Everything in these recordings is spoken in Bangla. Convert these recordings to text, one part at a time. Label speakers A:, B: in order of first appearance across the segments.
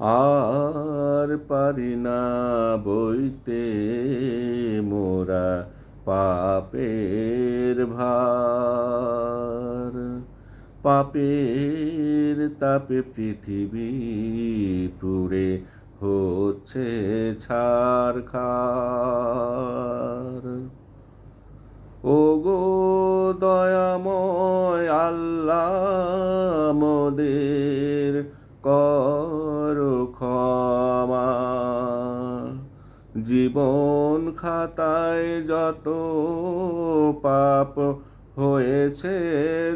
A: আর পারি না বইতে মোরা পাপের ভার। পাপের তাপে পৃথিবী পুরে হচ্ছে ছারখার ও গো দয়াময় আল্লাহ মোদের কর জীবন খাতায় যত পাপ হয়েছে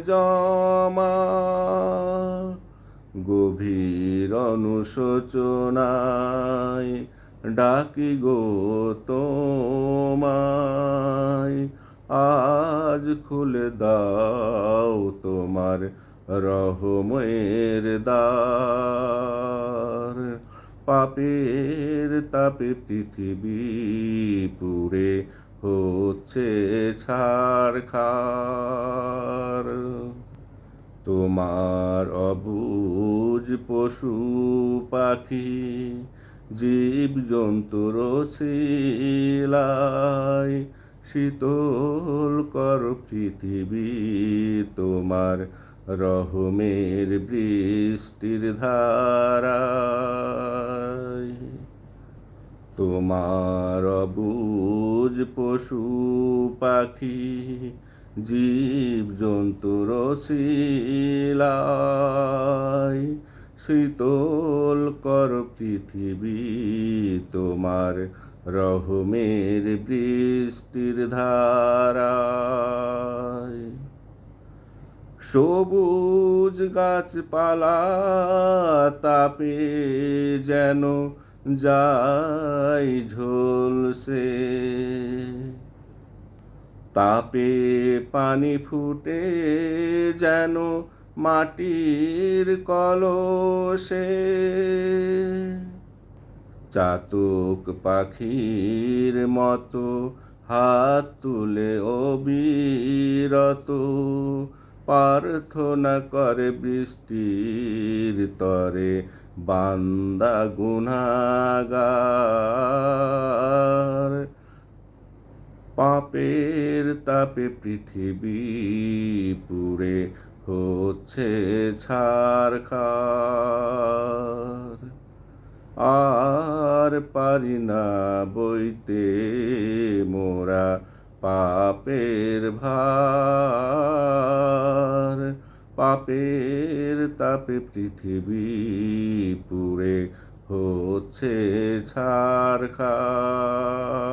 A: জমা, গভীর অনুশোচনায় ডাকি গো তোমায়। আজ খুলে দাও তোমার রহমের দ্বার। পাপের তাপে পৃথিবী পুরে হচ্ছে ছাড়খার তোমার অবুজ পশু পাখি জীব জন্তুর শিলায় শীতল কর পৃথিবী তোমার রহমের বৃষ্টির ধারা। তোমার অবুজ পশু পাখি, জীব জন্তুর শিলায় শীতল কর পৃথিবী তোমার রহমের বৃষ্টির ধারায়। সবুজ গাছপালা তাপে যেন যাই ঝলসে। তাপে পানি ফুটে যেন মাটির কলসে। চাতক পাখির মতো হাত তুলে অবিরত প্রার্থনা করে বৃষ্টির তরে, বান্দা গুনাগার। পাপের তাপে পৃথিবী পুরে হচ্ছে ছারখার। আর পারি না বইতে মোরা পাপের ভার। পাপের তাপে পৃথিবী পুরে হচ্ছে ছারখার।